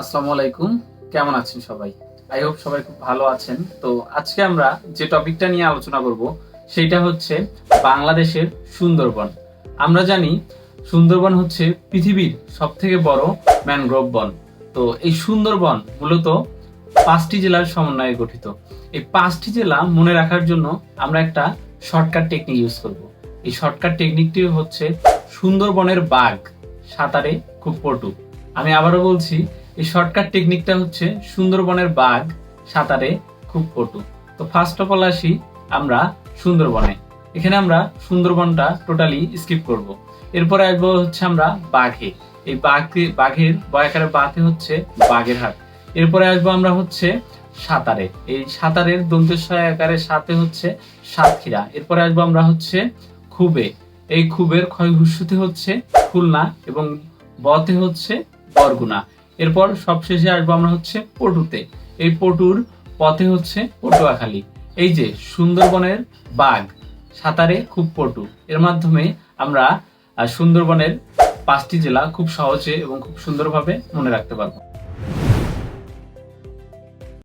আসসালামু আলাইকুম। কেমন আছেন সবাই? আই হোপ সবাই খুব ভালো আছেন। তো আজকে আমরা যে টপিকটা নিয়ে আলোচনা করব, সেটা হচ্ছে বাংলাদেশের সুন্দরবন। আমরা জানি সুন্দরবন হচ্ছে পৃথিবীর সব থেকে বড় ম্যানগ্রোভ বন। তো এই সুন্দরবন মূলত পাঁচটি জেলার সমন্বয়ে গঠিত। এই পাঁচটি জেলা মনে রাখার জন্য আমরা একটা শর্টকাট টেকনিক ইউজ করব। এই শর্টকাট টেকনিকটি হচ্ছে সুন্দরবনের বাঘ, সাঁতারে খুব পটু। আমি আবারও বলছি এই শর্টকাট টেকনিকটা হচ্ছে সুন্দরবনের বাঘ সাঁতারে খুব পটু তো ফার্স্ট অফ অল আসি আমরা সুন্দরবনে। এখানে আমরা সুন্দরবনটা টোটালি স্কিপ করব। এরপরে আসব হচ্ছে আমরা বাঘে। এই বাঘে, বাঘের বয়াকারে বাঘে হচ্ছে বাঘের হাট এরপরে আসব আমরা হচ্ছে সাঁতারে। এই সাঁতারের দন্তেশ্বয় আকারের সাথে হচ্ছে সাতক্ষীরা। এরপরে আসব আমরা হচ্ছে খুবে। এই খুবের ক্ষয়ঘুষুতে হচ্ছে খুলনা এবং বতে হচ্ছে বরগুনা। এরপর সবশেষে আসব আমরা হচ্ছে পটুতে। এই পটুর পথে হচ্ছে পটুয়াখালী। এই যে সুন্দরবনের বাঘ, সাঁতারে খুব পটু। এর মাধ্যমে আমরা সুন্দরবনের পাঁচটি জেলা খুব সহজে এবং খুব সুন্দরভাবে মনে রাখতে পারব।